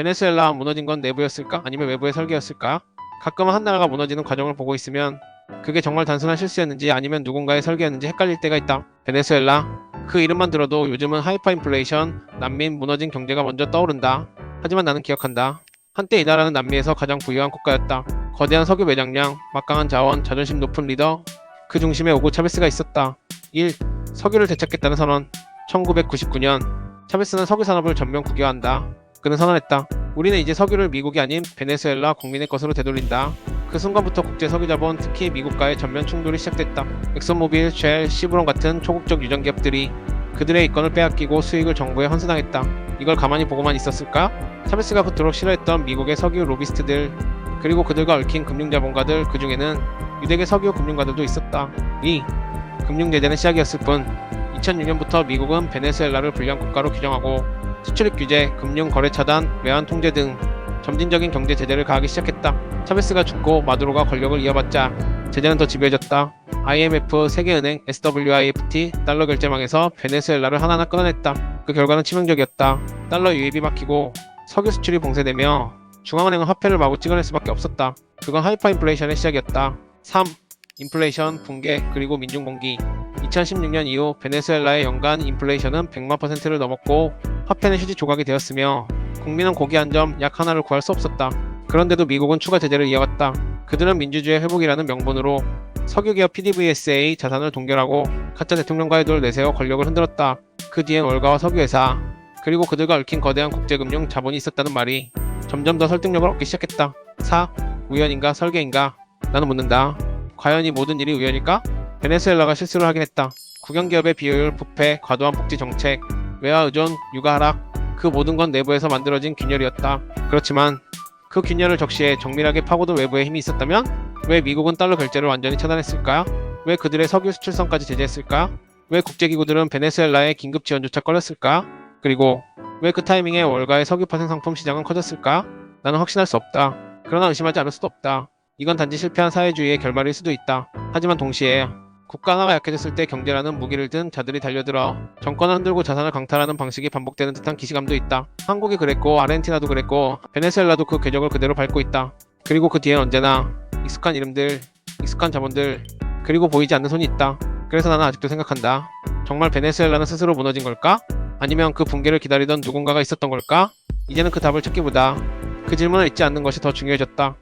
베네수엘라 무너진 건 내부였을까? 아니면 외부의 설계였을까? 가끔은 한 나라가 무너지는 과정을 보고 있으면 그게 정말 단순한 실수였는지 아니면 누군가의 설계였는지 헷갈릴 때가 있다. 베네수엘라. 그 이름만 들어도 요즘은 하이퍼 인플레이션, 난민, 무너진 경제가 먼저 떠오른다. 하지만 나는 기억한다. 한때 이 나라는 남미에서 가장 부유한 국가였다. 거대한 석유 매장량, 막강한 자원, 자존심 높은 리더. 그 중심에 오고 차베스가 있었다. 1. 석유를 되찾겠다는 선언. 1999년 차베스는 석유 산업을 전면 국유화한다. 그는 선언했다. 우리는 이제 석유를 미국이 아닌 베네수엘라 국민의 것으로 되돌린다. 그 순간부터 국제 석유 자본, 특히 미국과의 전면 충돌이 시작됐다. 엑선모빌, 쉘, 시브론 같은 초국적 유전 기업들이 그들의 이권을 빼앗기고 수익을 정부에 헌신하겠다. 이걸 가만히 보고만 있었을까? 차베스가 그토록 싫어했던 미국의 석유 로비스트들 그리고 그들과 얽힌 금융자본가들 그 중에는 유대계 석유 금융가들도 있었다. 이 금융 제재는 시작이었을 뿐 2006년부터 미국은 베네수엘라를 불량 국가로 규정하고 수출입 규제, 금융 거래 차단, 외환 통제 등 점진적인 경제 제재를 가하기 시작했다. 차베스가 죽고 마두로가 권력을 이어받자 제재는 더 집요해졌다. IMF, 세계은행, SWIFT, 달러 결제망에서 베네수엘라를 하나하나 끊어냈다. 그 결과는 치명적이었다. 달러 유입이 막히고 석유 수출이 봉쇄되며 중앙은행은 화폐를 마구 찍어낼 수밖에 없었다. 그건 하이퍼 인플레이션의 시작이었다. 3. 인플레이션, 붕괴, 그리고 민중공기. 2016년 이후 베네수엘라의 연간 인플레이션은 100만 퍼센트를 넘었고 화폐는 휴지 조각이 되었으며 국민은 고기 한 점 약 하나를 구할 수 없었다. 그런데도 미국은 추가 제재를 이어갔다. 그들은 민주주의 회복이라는 명분으로 석유기업 PDVSA 자산을 동결하고 가짜 대통령과의 돌 내세워 권력을 흔들었다. 그 뒤엔 월가와 석유회사 그리고 그들과 얽힌 거대한 국제금융 자본이 있었다는 말이 점점 더 설득력을 얻기 시작했다. 4. 우연인가 설계인가? 나는 묻는다. 과연 이 모든 일이 우연일까? 베네수엘라가 실수를 하긴 했다. 국영기업의 비효율, 부패, 과도한 복지 정책, 외화 의존, 육아 하락 그 모든 건 내부에서 만들어진 균열이었다. 그렇지만 그 균열을 적시해 정밀하게 파고든 외부의 힘이 있었다면 왜 미국은 달러 결제를 완전히 차단했을까? 왜 그들의 석유 수출선까지 제재했을까? 왜 국제기구들은 베네수엘라의 긴급 지원조차 꺼렸을까? 그리고 왜 그 타이밍에 월가의 석유 파생 상품 시장은 커졌을까? 나는 확신할 수 없다. 그러나 의심하지 않을 수도 없다. 이건 단지 실패한 사회주의의 결말일 수도 있다. 하지만 동시에 국가 하나가 약해졌을 때 경제라는 무기를 든 자들이 달려들어 정권을 흔들고 자산을 강탈하는 방식이 반복되는 듯한 기시감도 있다. 한국이 그랬고 아르헨티나도 그랬고 베네수엘라도 그 궤적을 그대로 밟고 있다. 그리고 그 뒤엔 언제나 익숙한 이름들, 익숙한 자본들, 그리고 보이지 않는 손이 있다. 그래서 나는 아직도 생각한다. 정말 베네수엘라는 스스로 무너진 걸까? 아니면 그 붕괴를 기다리던 누군가가 있었던 걸까? 이제는 그 답을 찾기보다 그 질문을 잊지 않는 것이 더 중요해졌다.